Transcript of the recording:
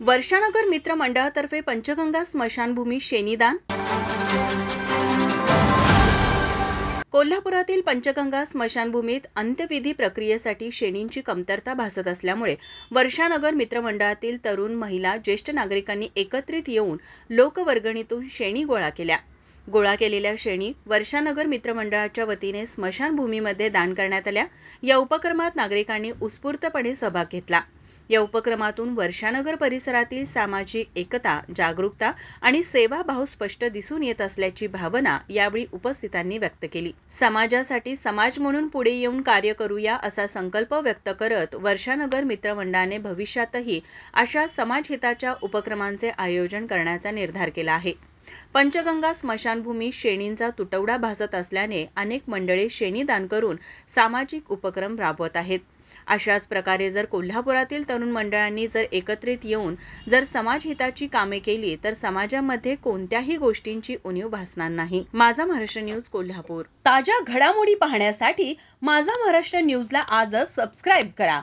वर्षानगर मित्र मंडळातर्फे पंचगंगा स्मशानभूमी शेनीदान कोल्हापुरातील पंचगंगा स्मशानभूमीत अंत्यविधी प्रक्रियेसाठी शेणींची कमतरता भासत असल्यामुळे वर्षानगर मित्रमंडळातील तरुण महिला ज्येष्ठ नागरिकांनी एकत्रित येऊन लोकवर्गणीतून शेणी गोळा केल्या. गोळा केलेल्या शेणी वर्षानगर मित्रमंडळाच्या वतीने स्मशानभूमीमध्ये दान करण्यात आल्या. या उपक्रमात नागरिकांनी उत्स्फूर्तपणे सहभाग घेतला. या उपक्रमातून वर्षानगर परिसरातील सामाजिक एकता जागरूकता आणि सेवाभाव स्पष्ट दिसून येत असल्याची भावना यावेळी उपस्थितांनी व्यक्त केली. समाजासाठी समाज म्हणून पुढे येऊन कार्य करूया असा संकल्प व्यक्त करत वर्षानगर मित्रमंडळाने भविष्यातही अशा समाजहिताच्या उपक्रमांचे आयोजन करण्याचा निर्धार केला आहे. पंचगंगा स्मशानभूमी शेणींचा तुटवडा भासत असल्याने अनेक मंडळे शेणी दान करून सामाजिक उपक्रम राबवत आहेत. अशाच प्रकारे जर कोल्हापुरातील तरुण मंडळांनी जर एकत्रित येऊन जर समाजहिताची कामे केली तर समाजामध्ये कोणत्याही गोष्टींची उणीव भासणार नाही. माझा महाराष्ट्र न्यूज कोल्हापूर. ताज्या घडामोडी पाहण्यासाठी माझा महाराष्ट्र न्यूजला आजच सबस्क्राईब करा.